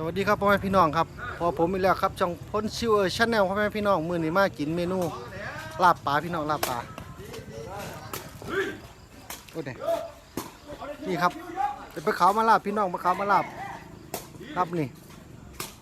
สวัสดีครับพ่อแม่พี่น้องครับพอผมอีกแล้วครับช่องพ้นชิวเออชแนลพ่อแม่พี่น้องมื้อนี้มากินเมนูลาบปลาพี่น้องลาบปลาโอ้ยนี่ครับเป็นปลาขาวมาลาบพี่น้องปลาขาวมาลาบครับนี่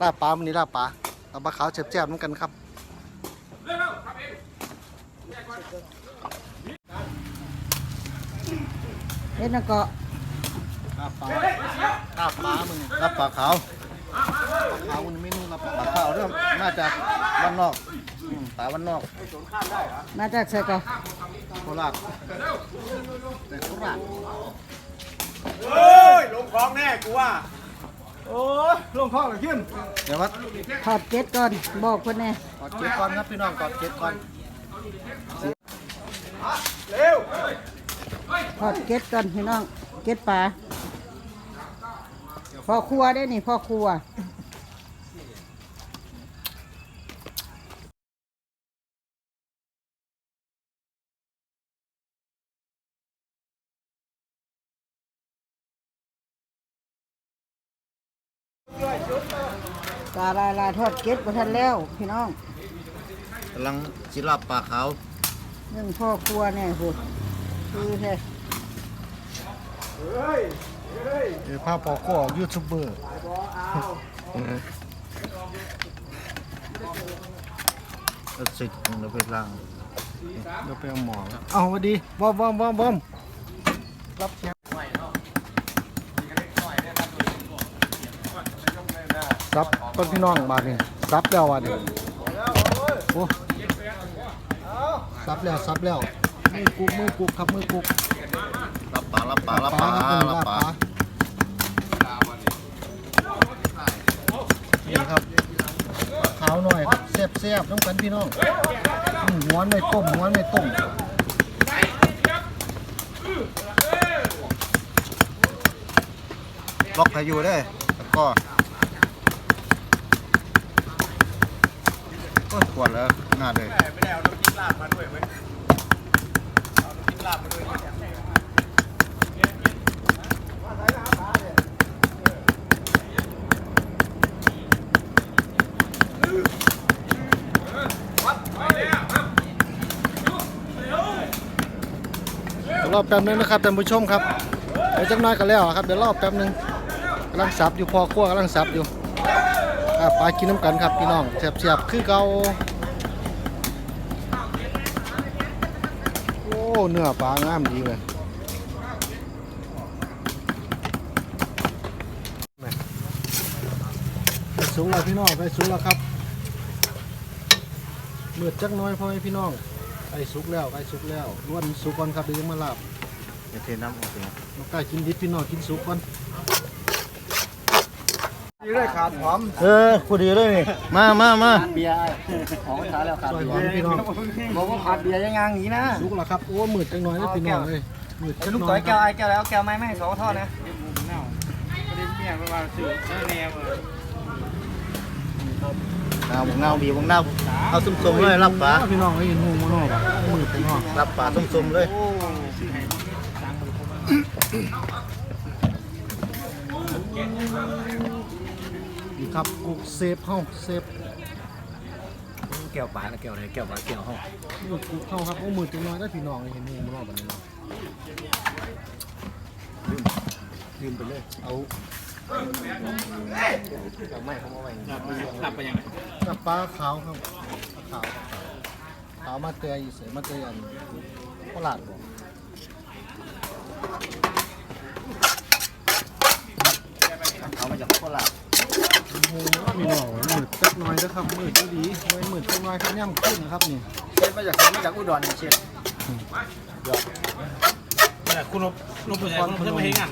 ลาบปลามันนี่ลาบปลาเอาปลาขาวแซ่บๆเหมือนกันครับเฮ็ดนะเกาะลาบปลาลาบปลามึงลาบปลาขาวปลา ขาวมันเมนูลาบปลาปลาขาวเริ่มมาจากบ้านนอกอืมปลาบ้านนอกมาจากไสเกาะโคราชแต่โคราชเฮ้ยลงคลองแน่กูว่า โอ้ยลงคลองเลยขึ้นเดี๋ยววัดถอดเก็ดก่อน บอกเพิ่นแน่กอดเก็บก่อนครับพี่น้องกอดเก็บก่อนเร็วถอดเก็ดก่อนพี่น้อง เก็ดปลาพ่อครัวได้นี่พ่อครัว ตาลายลายทอดเก็ดบ่ทันแล้ว พี่น้องกำลังสิลาบปลาขาวเรื่องพ่อครัวเนี่ยโหดคือแท้เดี๋ยวภาพปอกอยูทูบเบอร์แล้วสิเราไปล้างเดี๋ยวไปเอาหมอครับเอาสวัสดีบอมบอมบอมบอมรับแขก ซับต้นพี่น้องบาทนี่ซับแล้วว่ะนี่โอ้ซับแล้วซับแล้วมือกุกมือกุกครับมือกุกรับปลารับปลารับปลาครับรับปลานี่ครับขาวหน่อยครับแซ่บแซ่บๆต้องกันพี่น้องอืมหัวนไม่ต้มหัวนไม่ต้มล็อกให้อยู่ได้แล้วก็ ก็ขวดแล้วงานเลยไม่ได้เอาน้ำจิ้มลาบมาด้วยเว้ยเอาน้ำจิ้มลาบมาด้วยเนี่ยเดี๋ยวรอแป๊บนึงนะครับท่านผู้ชมครับเดี๋ยวจักหน้อยกันแล้วครับเดี๋ยวรอแป๊บนึงกำลังสับอยู่พอคั่วกำลังสับอยู่ อะปลากินน้ำกันครับพี่น้องแซ่บๆคือเก่าโอ้เนื้อปลางามดีเลยไปสูงแล้วพี่น้องไปสูงแล้วครับเมือดจักหน้อยพ่อแม่พี่น้องไก่สุกแล้วไก่สุกแล้วล้วนสุกก่อนครับเดี๋ยวยังมาลาบอย่าเทน้ำออกเลยน้องไก่กินดิบพี่น้องกินสุกก่อน นี่เลยขาดหอมเออพอดีเลยนี่มามามาเบียร์ของท้าแล้วขาดซอยเบีหยวานร์พี่น้องบอกว่าขาดเบียร์ยังงางอย่างนี้นะสุกแล้วครับโอ้มืดจังหน่อยนะพี่น้องเลยมืดจังลูกหน่ต่ออยยคแก้วรับไอ้แก้วแล้วแก้วไม้ไม่ให้สองท่อนะเน่าประเด็นเมียประมาณสื่อเออแนวเลยเงาเงาบีบเงาเอาส้มๆเลยรับปลาพี่น้องไอ้ยินหูมันออกมืดจังหน่อยรับปลาส้มๆเลย ครับกุกเซฟเฮาเซฟแก้วปลาแก้วอะไรแก้วปลาแก้วห้องกุกกุกเฮาครับโอ้มืดจังหน่อยนะพี่น้องเห็นหูมันออกแบบนี้เนาะลืมไปเลยเอาเอาไม่เขาเอาไว้หลับไปยังไงกระปลาขาวครับปลาขาวขาวมาเตยเสยมาเตยอันโคราชบ่เอามาจากโคราช โอ้โหพี่น้องมืดจักหน่อยนะครับมืดดีๆไม่มืดจังหน่อยครับย่ำขึ้นนะครับนี่เชฟมาจากมาจากอุดรเนี่ยเชฟคุณนบนบผู้ชายคุณจะมาเฮงาน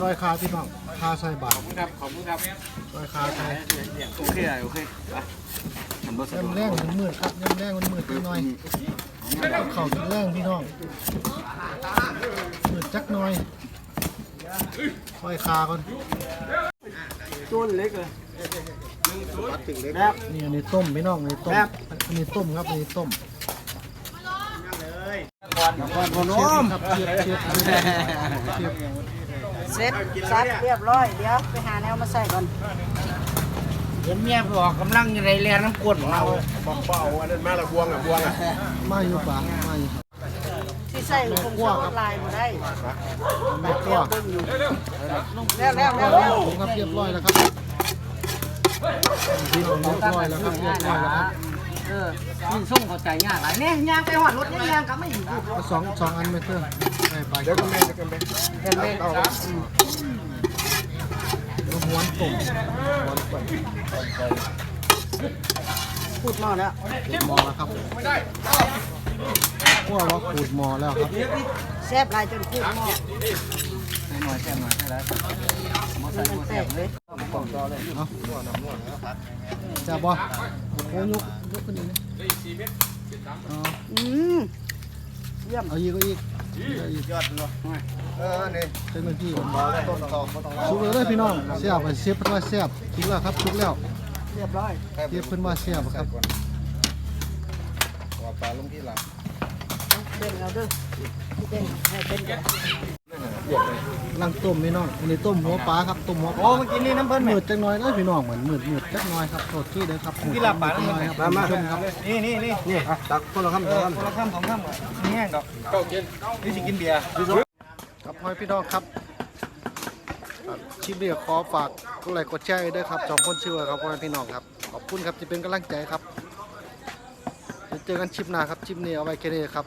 ซอยคาพี่น้องคาใส่บาทครับขอบคุณครับซอยคาใส่โอเคโอเคทำรถสะดวย่ำกแรงมันมืดครับย่ำแรงมันมืดจักหน่อยกับเข่าวกินแรงพี่น้องมืดจักหน่อย ซอยคาก่อนตัวเล็กเลยนี่อันนี้ต้มพี่น้องอันนี้ต้มอันนี้ต้มครับอันนี้ต้มก่อนก่อนพนเชฟมครับเชฟเชฟเชฟเสร็จซักเรียบร้อย เดี๋ยวไปหาแนวมาใส่ก่อนเห็นเมียไปออกกำลังอยู่ในแรงน้ำกรดของเรามาอยู่ป่ามาอยู่ที่ ใส่คงจะลายมาได้แม่ตัวแล้วแล้วแล้วแล้วผมครับเรียบร้อยแล้วครับเรียบร้อยแล้วครับเรียบร้อยแล้วครับเออนี่งส่งเข้าใจยากหลายเนี่ยยางไปหอดรถเนี่ยยางก็ไม่อยู่สองสองอันไม่เพิ่มไม่ไปเดี๋ยวก็แม่เดี๋ยวก็แม่เห็นไหมม้วนตุ่มพูดม้อแล้วขูดหมอแล้วครับ ขั้วว่าขูดหมอแล้วครับแซ่บหลายจนพูดหม้อให้หน่อยแค่หน่อยให้แล้วมาใส่มันหัวแตเสียกบเลยของต่อเลยเอาจับบ่โอ้ยกยกขึ้นอีกนะอ๋ออืมเยี่ยมเอาอีกก็อีกเอาอีกยอดเนาะเออนี่เต็มที่ต้นต้นตอกต้นตอกสุกเลยเด้อพี่น้องเสียบเสียบเพิ่นว่าเสียบสุกแล้วครับสุกแล้วเรียบร้อยเสียบเพิ่นว่าเสียบครับว่าปลาลงที่หลัง เด้งเอาเด้อที่เด้งให้เป็นกันลังต้มพี่น้องอันนี้ต้มหัวปลาครับต้มหัวปลาโอ้เมื่อกี้นี่น้ำเพิ่นมืดจังน้อยเด้อพี่น้องเหมือนมืดมืดจักหน้อยครับโทษที่เด้อครับที่ลาบปลาจัน้ำงเพิ่น้อนยครับมามาชมครับนี่นี่นี่นี่ตักคนละคำเอคนละอคำคนละข้ามสองข้ามมีแห้งดอกเก้ากินนี่สิกินเบียร์ครับพ่อพี่น้องครับชิปเดียขอฝากกดไลค์กดแชร์ด้วยครับสองคนชื่อว่าครับพ่อพี่น้องครับขอบคุณครับที่เป็นกำลังใจครับเดี๋ยวเจอกันชิปหน้าครับชิปนี้เอาไว้แค่นี้ครับ